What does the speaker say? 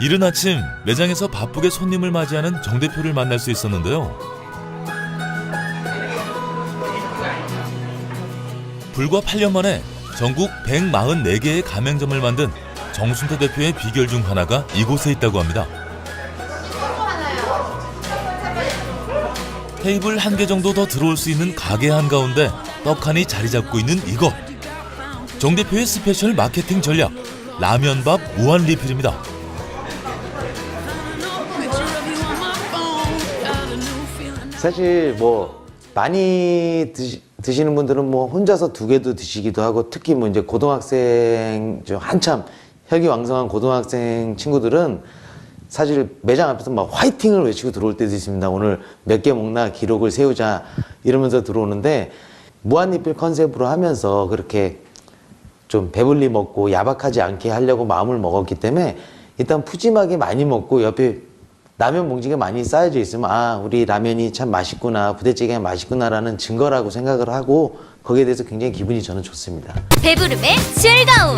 이른 아침 매장에서 바쁘게 손님을 맞이하는 정 대표를 만날 수 있었는데요. 불과 8년 만에 전국 144개의 가맹점을 만든 정순태 대표의 비결 중 하나가 이곳에 있다고 합니다. 테이블 한 개 정도 더 들어올 수 있는 가게 한가운데 떡하니 자리 잡고 있는 이것. 정 대표의 스페셜 마케팅 전략 라면밥 무한 리필입니다. 사실 뭐 많이 드시, 드시는 분들은 뭐 혼자서 두 개도 드시기도 하고 특히 뭐 이제 고등학생 저 한참 혈기왕성한 고등학생 친구들은 사실 매장 앞에서 막 화이팅을 외치고 들어올 때도 있습니다. 오늘 몇 개 먹나 기록을 세우자 이러면서 들어오는데 무한리필 컨셉으로 하면서 그렇게 좀 배불리 먹고 야박하지 않게 하려고 마음을 먹었기 때문에 일단 푸짐하게 많이 먹고 옆에 라면 봉지가 많이 쌓여져 있으면 아 우리 라면이 참 맛있구나 부대찌개가 맛있구나라는 증거라고 생각을 하고 거기에 대해서 굉장히 기분이 저는 좋습니다. 배부름의 즐거움